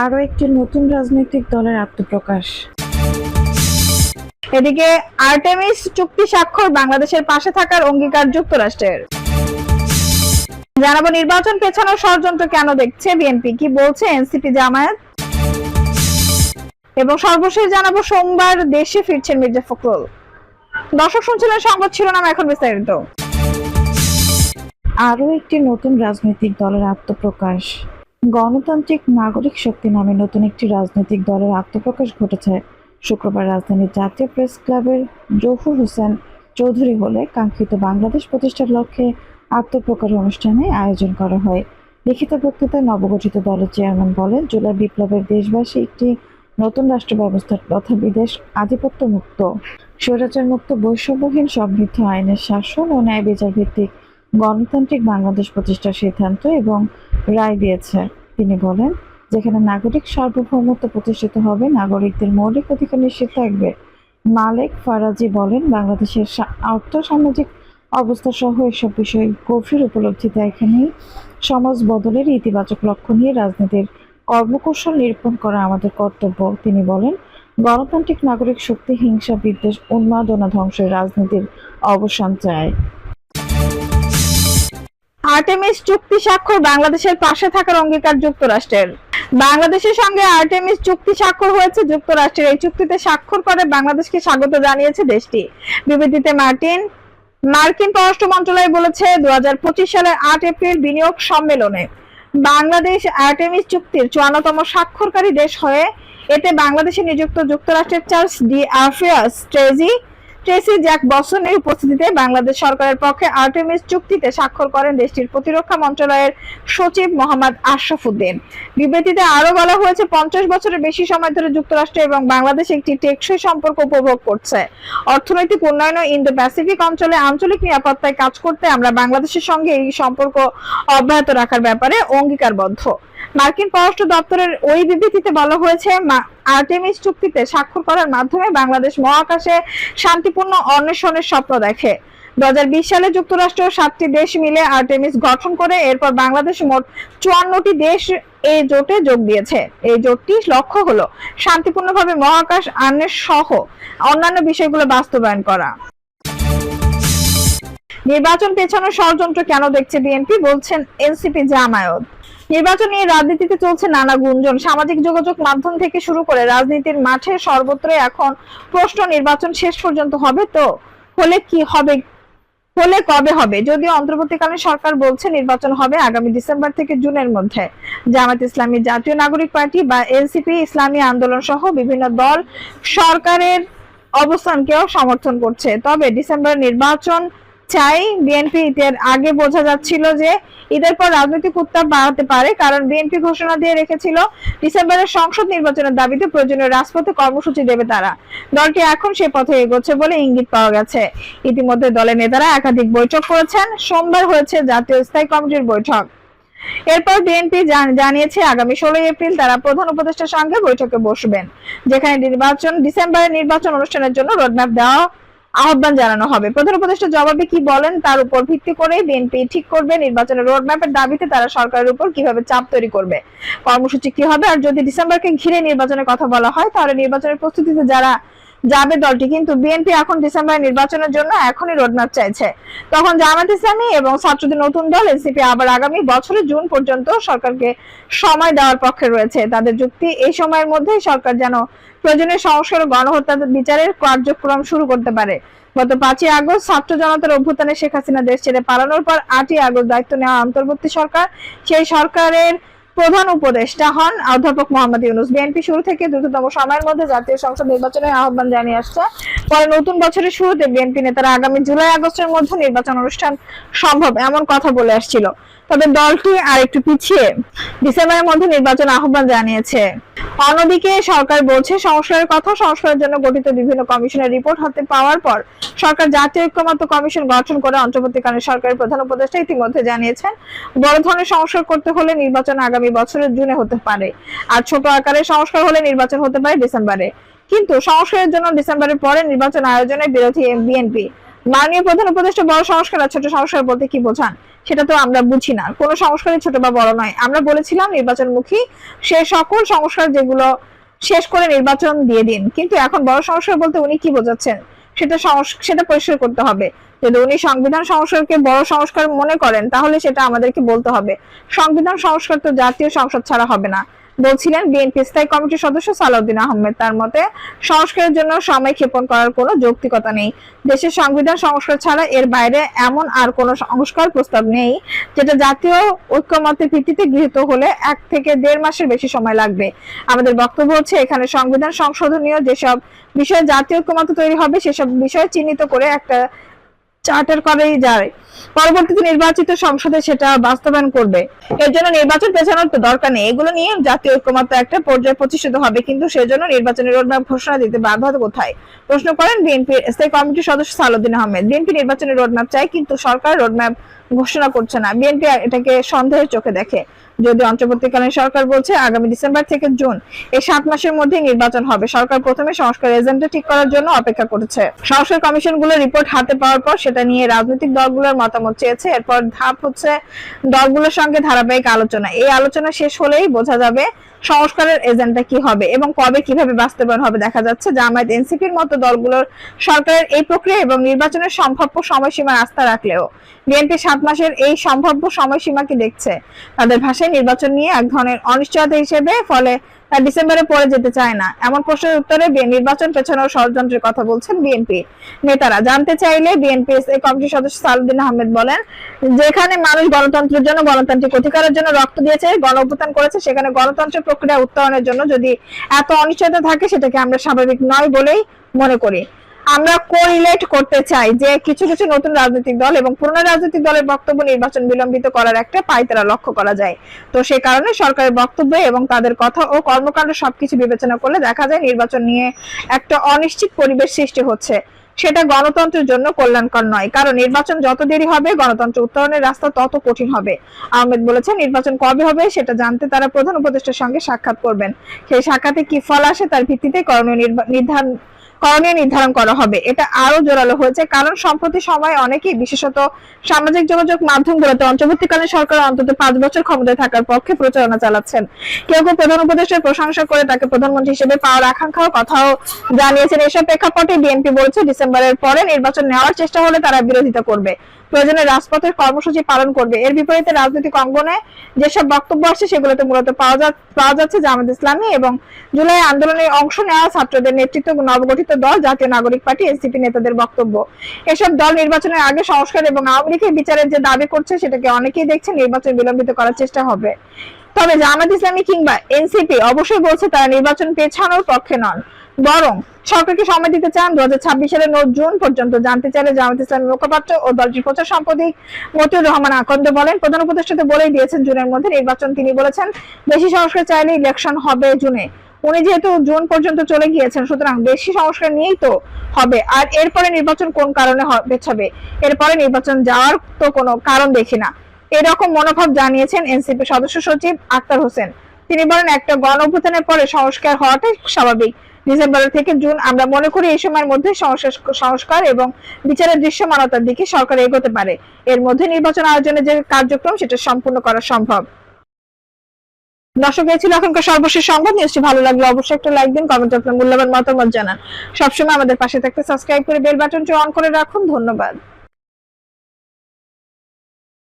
আরও একটি নতুন রাজনৈতিক দলের আত্মপ্রকাশ। এদিকে আর্টেমিস চুক্তি স্বাক্ষর বাংলাদেশের পাশে থাকার অঙ্গীকার যুক্তরাষ্ট্রের। জানাব নির্বাচন পেছানোর ষড়যন্ত্র কেন দেখছে বিএনপি? কি বলছে এনসিপি জামায়াত? এবং সর্বশেষ জানাব সোমবার দেশে ফিরছেন মির্জা ফখরুল। দর্শক শুনছিলেন সংবাদ শিরোনাম এখন বিস্তারিত। আরও একটি নতুন রাজনৈতিক দলের আত্মপ্রকাশ। গণতান্ত্রিক নাগরিক শক্তি নামে নতুন একটি রাজনৈতিক দলের আত্মপ্রকাশ ঘটেছে। শুক্রবার রাজধানীর জাতীয় প্রেস ক্লাবের জহুর হোসেন চৌধুরী হলে কাঙ্ক্ষিত বাংলাদেশ প্রতিষ্ঠার লক্ষ্যে আত্মপ্রকাশ অনুষ্ঠানে আয়োজন করা হয়। লিখিত বক্তৃতায় নবগঠিত দলের চেয়ারম্যান বলেন, জুলাই বিপ্লবের দেশবাসী একটি নতুন রাষ্ট্র ব্যবস্থার তথা বিদেশ আধিপত্য মুক্ত স্বৈরাচার মুক্ত বৈষম্যহীন সমৃদ্ধ আইনের শাসন ও ন্যায় বিচার ভিত্তিক গণতান্ত্রিক বাংলাদেশ প্রতিষ্ঠার সিদ্ধান্ত এবং রায় দিয়েছে। তিনি বলেন, যেখানে নাগরিক সার্বভৌমত্ব প্রতিষ্ঠিত হবে, নাগরিকদের মৌলিক অধিকার নিশ্চিত থাকবে। মালেক ফারাজি বলেন, বাংলাদেশের সা- আর্থ সামাজিক অবস্থা সহ এসব বিষয়ে গভীর উপলব্ধিতে এখানেই। সমাজ বদলের ইতিবাচক লক্ষ্য নিয়ে রাজনীতির কর্মকৌশল নিরূপণ করা আমাদের কর্তব্য। তিনি বলেন, গণতান্ত্রিক নাগরিক শক্তি, হিংসা, বিদ্বেষ উন্মাদনা ধ্বংসের রাজনীতির অবসান চায়। আর্টেমিস চুক্তি স্বাক্ষর বাংলাদেশের পাশে থাকার অঙ্গীকার যুক্তরাষ্ট্রের। বাংলাদেশের সঙ্গে আর্টেমিস চুক্তি স্বাক্ষর হয়েছে যুক্তরাষ্ট্রের। এই চুক্তিতে স্বাক্ষর করে বাংলাদেশকে স্বাগত জানিয়েছে দেশটি। বিবৃতিতে মার্টিন, মার্কিন পররাষ্ট্র মন্ত্রণালয় বলেছে দু হাজার পঁচিশ সালের আট এপ্রিল বিনিয়োগ সম্মেলনে বাংলাদেশ আর্টেমিস চুক্তির চুয়ান্নতম স্বাক্ষরকারী দেশ হয়ে এতে বাংলাদেশে নিযুক্ত যুক্তরাষ্ট্রের চার্লস ডি আফ্রিয়াস ট্রেজি ট্রেসি জ্যাক বসনের উপস্থিতিতে বাংলাদেশ সরকারের পক্ষে আর্টেমিস চুক্তিতে স্বাক্ষর করেন দেশটির প্রতিরক্ষা মন্ত্রণালয়ের সচিব মোহাম্মদ আশরাফ উদ্দিন। বিবৃতিতে আরও বলা হয়েছে, পঞ্চাশ বছরের বেশি সময় ধরে যুক্তরাষ্ট্র এবং বাংলাদেশ একটি টেকসই সম্পর্ক উপভোগ করছে। অর্থনৈতিক উন্নয়ন ও ইন্দো প্যাসিফিক অঞ্চলে আঞ্চলিক নিরাপত্তায় কাজ করতে আমরা বাংলাদেশের সঙ্গে এই সম্পর্ক অব্যাহত রাখার ব্যাপারে অঙ্গীকারবদ্ধ। মার্কিন পররাষ্ট্র দপ্তরের ওই বিবৃতিতে বলা হয়েছে আর্টেমিস চুক্তিতে স্বাক্ষর করার মাধ্যমে বাংলাদেশ মহাকাশে শান্তিপূর্ণ অন্বেষণের স্বপ্ন দেখে। দু হাজার বিশ সালে যুক্তরাষ্ট্র সাতটি দেশ মিলে আর্টেমিস গঠন করে, এরপর বাংলাদেশ মোট চুয়ান্নটি দেশ এই জোটে যোগ দিয়েছে। এই জোটটি লক্ষ্য হলো শান্তিপূর্ণভাবে মহাকাশ আন্বেষ সহ অন্যান্য বিষয়গুলো বাস্তবায়ন করা। নির্বাচন পেছানোর ষড়যন্ত্র কেন দেখছে বিএনপি বলছেন এনসিপি জামায়াত। নির্বাচন নিয়ে রাজনীতিতে চলছে নানা গুঞ্জন। সামাজিক যোগাযোগ মাধ্যম থেকে শুরু করে রাজনীতির মাঠে সর্বত্রই এখন প্রশ্ন নির্বাচন শেষ পর্যন্ত হবে তো? হলে কি হবে? হলে কবে হবে? যদিও অন্তর্বর্তীকালীন সরকার বলছে নির্বাচন হবে আগামী ডিসেম্বর থেকে জুনের মধ্যে। জামাত ইসলামী জাতীয় নাগরিক পার্টি বা এনসিপি, ইসলামী আন্দোলন সহ বিভিন্ন দল সরকারের অবস্থানকেও সমর্থন করছে। তবে ডিসেম্বর নির্বাচন চাই বিএনপি ঈদের আগে বোঝা যাচ্ছিল যে ঈদের পর রাজনৈতিক উত্তাপ বাড়াতে পারে, কারণ বিএনপি ঘোষণা দিয়ে রেখেছিল ডিসেম্বরের সংসদ নির্বাচনের দাবিতে প্রয়োজনীয় রাজপথে কর্মসূচি দেবে তারা। দলটি এখন সে পথে এগোচ্ছে বলে ইঙ্গিত পাওয়া গেছে। ইতিমধ্যে দলের নেতারা একাধিক বৈঠক করেছেন। সোমবার হয়েছে জাতীয় স্থায়ী কমিটির বৈঠক। এরপর বিএনপি জানিয়েছে আগামী ষোলোই এপ্রিল তারা প্রধান উপদেষ্টার সঙ্গে বৈঠকে বসবেন, যেখানে নির্বাচন ডিসেম্বরে নির্বাচন অনুষ্ঠানের জন্য রোডম্যাপ দেওয়া আহ্বান জানানো হবে। প্রধান উপদেষ্টা জবাবে কি বলেন তার উপর ভিত্তি করে বিএনপি ঠিক করবে নির্বাচনের রোডম্যাপের দাবিতে তারা সরকারের উপর কীভাবে চাপ তৈরি করবে। কর্মসূচি কি হবে? আর যদি ডিসেম্বরকে ঘিরে নির্বাচনের কথা বলা হয়, তাহলে নির্বাচনের প্রস্তুতিতে যারা যাবে দলটি, কিন্তু বিএনপি এখন ডিসেম্বর নির্বাচনের জন্য এখনই রোডম্যাপ চাইছে। তখন জামাত ইসলামী এবং ছাত্রদের নতুন দল এনসিপি আবার আগামী বছরের জুন পর্যন্ত সরকারকে সময় দেওয়ার পক্ষে রয়েছে। তাদের যুক্তি, এই সময়ের মধ্যেই সরকার যেন প্রয়োজনীয় সংস্কার গণহত্যা বিচারের কার্যক্রম শুরু করতে পারে। গত পাঁচই আগস্ট ছাত্র জনতার অভ্যুত্থানে শেখ হাসিনা দেশ ছেড়ে পালানোর পর আটই আগস্ট দায়িত্ব নেওয়া অন্তর্বর্তী সরকার। সেই সরকারের প্রধান উপদেষ্টা হন অধ্যাপক মোহাম্মদ ইউনুস। বিএনপি শুরু থেকে দ্রুততম সময়ের মধ্যে জাতীয় সংসদ নির্বাচনের আহ্বান জানিয়ে আসছে। পরে নতুন বছরের শুরুতে বিএনপি নেতারা আগামী জুলাই, আগস্টের মধ্যে নির্বাচন অনুষ্ঠান সম্ভব এমন কথা বলে আসছিল। তবে দলটি আর একটু পিছিয়ে ডিসেম্বরের মধ্যে নির্বাচন আহ্বান জানিয়েছে। অন্যদিকে সরকার বলছে সংস্কারের কথা সংস্কারের জন্য গঠিত বিভিন্ন কমিশনের রিপোর্ট হাতে পাওয়ার পর সরকার জাতীয় ঐক্যমত্য কমিশন গঠন করে অন্তর্বর্তীকালীন সরকারের প্রধান উপদেষ্টা ইতিমধ্যে জানিয়েছেন, বড় ধরনের সংস্কার করতে হলে নির্বাচন আগামী বছরের জুনে হতে পারে। আর ছোট আকারে সংস্কার হলে নির্বাচন হতে পারে ডিসেম্বরে। কিন্তু সংস্কারের জন্য ডিসেম্বরের পরে নির্বাচন আয়োজনে বিরোধী বিএনপি। মাননীয় প্রধান উপদেষ্টা বড় সংস্কার ছোট সংস্কার বলতে কি বোঝান? সেটা তো আমরা বুঝি না। কোনো সংস্কারই ছোট বা বড় নয়। আমরা বলেছিলাম নির্বাচনমুখী সে সকল সংস্কার যেগুলো শেষ করে নির্বাচন দিয়ে দিন। কিন্তু এখন বড় সংস্কার বলতে উনি কি বোঝাচ্ছেন? সেটা সেটা পরিষ্কার করতে হবে। যদি উনি সংবিধান সংস্কারকে বড় সংস্কার মনে করেন, তাহলে সেটা আমাদেরকে বলতে হবে। সংবিধান সংস্কার তো জাতীয় সংসদ ছাড়া হবে না। বলছিলেন বিএনপি স্থায়ী কমিটির সদস্য সালাউদ্দিন আহমেদ। তার মতে, সংস্কারের জন্য সময় ক্ষেপণ করার কোনো যৌক্তিকতা নেই। দেশের সংবিধান সংস্কার ছাড়া এর বাইরে এমন আর কোনো সংস্কার প্রস্তাব নেই যেটা জাতীয় ঐক্যমতের ভিত্তিতে গৃহীত হলে এক থেকে দেড় মাসের বেশি সময় লাগবে। আমাদের বক্তব্য হচ্ছে, এখানে সংবিধান সংশোধনীয় যেসব বিষয়ে জাতীয় ঐক্যমত তৈরি হবে, সেসব বিষয় চিহ্নিত করে একটা চার্টার করেই যায়। পরবর্তীতে নির্বাচিত সংসদে সেটা বাস্তবায়ন করবে। এর জন্য নির্বাচন পেছানোর তো দরকার নেই। এগুলো নিয়ে জাতীয় ঐক্যমত একটা পর্যায়ে প্রতিষ্ঠিত হবে, কিন্তু সেজন্য নির্বাচনের রোডম্যাপ ঘোষণা দিতে বাধ্য হতে কোথায়? প্রশ্ন করেন বিএনপির স্থায়ী কমিটির সদস্য সালুদ্দিন আহমেদ। বিএনপি নির্বাচনের রোডম্যাপ চাই কিন্তু সরকার রোডম্যাপ ঘোষণা করছে না। বিএনপি এটাকে সন্দেহের চোখে দেখে। যদি অন্তর্বর্তীকালীন সরকার বলছে আগামী ডিসেম্বর থেকে জুন, এই সাত মাসের মধ্যে নির্বাচন হবে। সরকার প্রথমে সংস্কার এজেন্ডা ঠিক করার জন্য অপেক্ষা করছে। সংস্কার কমিশনগুলোর রিপোর্ট হাতে পাওয়ার পর সেটা নিয়ে রাজনৈতিক দলগুলোর মতামত চেয়েছে। এরপর ধাপ হচ্ছে দলগুলোর সঙ্গে ধারাবাহিক আলোচনা। এই আলোচনা শেষ হলেই বোঝা যাবে সংস্কারের এজেন্ডা কি হবে এবং কবে কীভাবে বাস্তবায়ন হবে দেখা যাচ্ছে। জামায়াত এনসিপির মতো দলগুলোর সরকারের এই প্রক্রিয়া এবং নির্বাচনের সম্ভাব্য সময়সীমা আস্থা রাখলেও বিএনপি সাত মাসের এই সম্ভাব্য সময়সীমাকে দেখছে? তাদের ভাষায় নির্বাচন নিয়ে এক ধরনের অনিশ্চয়তা হিসেবে, ফলে ডিসেম্বরে পড়ে যেতে চায় না। এমন প্রশ্নের উত্তরে নির্বাচন পেছানোর ষড়যন্ত্রের কথা বলছেন বিএনপি নেতারা। জানতে চাইলে বিএনপি কমিটির সদস্য সালুদ্দিন আহমেদ বলেন, যেখানে মানুষ গণতন্ত্রের জন্য, গণতান্ত্রিক অধিকারের জন্য রক্ত দিয়েছে, গণ করেছে, সেখানে গণতন্ত্রের প্রক্রিয়া উত্তরণের জন্য যদি এত অনিশ্চয়তা থাকে, সেটাকে আমরা স্বাভাবিক নয় বলেই মনে করি। আমরা কোরিলেট করতে চাই যে কিছু কিছু নতুন রাজনৈতিক দল এবং পুরনো রাজনৈতিক দলের বক্তব্য নির্বাচন বিলম্বিত করার একটা পাইতারা লক্ষ্য করা যায়। তো সেই কারণে সরকারের বক্তব্য এবং তাদের কথা ও কর্মকাণ্ড সবকিছু বিবেচনা করলে দেখা যায় নির্বাচন নিয়ে একটা অনিশ্চিত পরিবেশ সৃষ্টি হচ্ছে। সেটা গণতন্ত্রের জন্য কল্যাণকর নয়, কারণ নির্বাচন যত দেরি হবে, গণতন্ত্র উত্তরণের রাস্তা তত কঠিন হবে। আহমেদ বলেছেন, নির্বাচন কবে হবে সেটা জানতে তারা প্রধান উপদেষ্টার সঙ্গে সাক্ষাৎ করবেন। সেই সাক্ষাতে কি ফল আসে তার ভিত্তিতে করণীয় নির্ধারণ করণীয় নির্ধারণ করা হবে। এটা আরও জোরালো হয়েছে, কারণ সম্প্রতি সময় অনেকেই, বিশেষত সামাজিক যোগাযোগ মাধ্যমগুলোতে, অন্তর্বর্তীকালীন সরকার অন্তত পাঁচ বছর ক্ষমতায় থাকার পক্ষে প্রচারণা চালাচ্ছেন। কেউ কেউ প্রধান উপদেষ্টার প্রশংসা করে তাকে প্রধানমন্ত্রী হিসেবে পাওয়ার আকাঙ্ক্ষার কথাও জানিয়েছেন। এসব প্রেক্ষাপটে বিএনপি বলছে, ডিসেম্বরের পরে নির্বাচন নেওয়ার চেষ্টা হলে তারা বিরোধিতা করবে। প্রয়োজনে রাজপথের কর্মসূচি পালন করবে। এর বিপরীতে রাজনৈতিক অঙ্গনে যেসব বক্তব্য আসছে, সেগুলোতে মূলত পাওয়া যাচ্ছে জামাত ইসলামী এবং জুলাই আন্দোলনে অংশ নেওয়া ছাত্রদের নেতৃত্ব নবগঠিত দল, জাতীয় নাগরিক পার্টি এনসিপি নেতাদের বক্তব্য। এসব দল নির্বাচনের আগে সংস্কার এবং আওয়ামী লীগের বিচারের যে দাবি করছে, সেটাকে অনেকেই দেখছে নির্বাচন বিলম্বিত করার চেষ্টা হবে। তবে জামাত ইসলামী কিংবা এনসিপি অবশ্যই বলছে, তারা নির্বাচন পেছানোর পক্ষে নন। বরং সরকারকে সময় দিতে চান দু সালের নয় জুন পর্যন্ত। জানতে চাইলে জামাত ইসলামের মুখপাত্র ও দলটির প্রচার সম্পাদক মতিউর রহমান আকন্দ বলেন, প্রধান উপদেষ্টাতে বলেই দিয়েছেন জুনের মধ্যে নির্বাচন। তিনি বলেছেন, বেশি সংস্কার চাইলে ইলেকশন হবে জুনে। উনি যেহেতু জুন পর্যন্ত চলে গিয়েছেন, সুতরাং বেশি সংস্কার নিয়েই তো হবে। আর এরপরে নির্বাচন কোন কারণে পেছাবে? এরপরে নির্বাচন যাওয়ার তো কোনো কারণ দেখি না। এরকম মনোভাব জানিয়েছেন এনসিপি সদস্য সচিব আক্তার হোসেন। তিনি বলেন, একটা গণ পরে সংস্কার হওয়াটাই স্বাভাবিক। ডিসেম্বর থেকে জুন, আমরা মনে করি এই সময়ের মধ্যে সংস্কার এবং বিচারের দৃশ্যমানতার দিকে সরকার এগোতে পারে। এর মধ্যে নির্বাচন আয়োজনের যে কার্যক্রম, সেটা সম্পূর্ণ করা সম্ভব। দর্শক, এই ছিল এখনকার সর্বশেষ সংবাদ। নিউজটি ভালো লাগলে অবশ্যই একটা লাইক দিন কমেন্ট আপনার মূল্যবান মতামত জানান। সবসময় আমাদের পাশে থাকতে সাবস্ক্রাইব করে বেল বাটনটি অন করে রাখুন। ধন্যবাদ।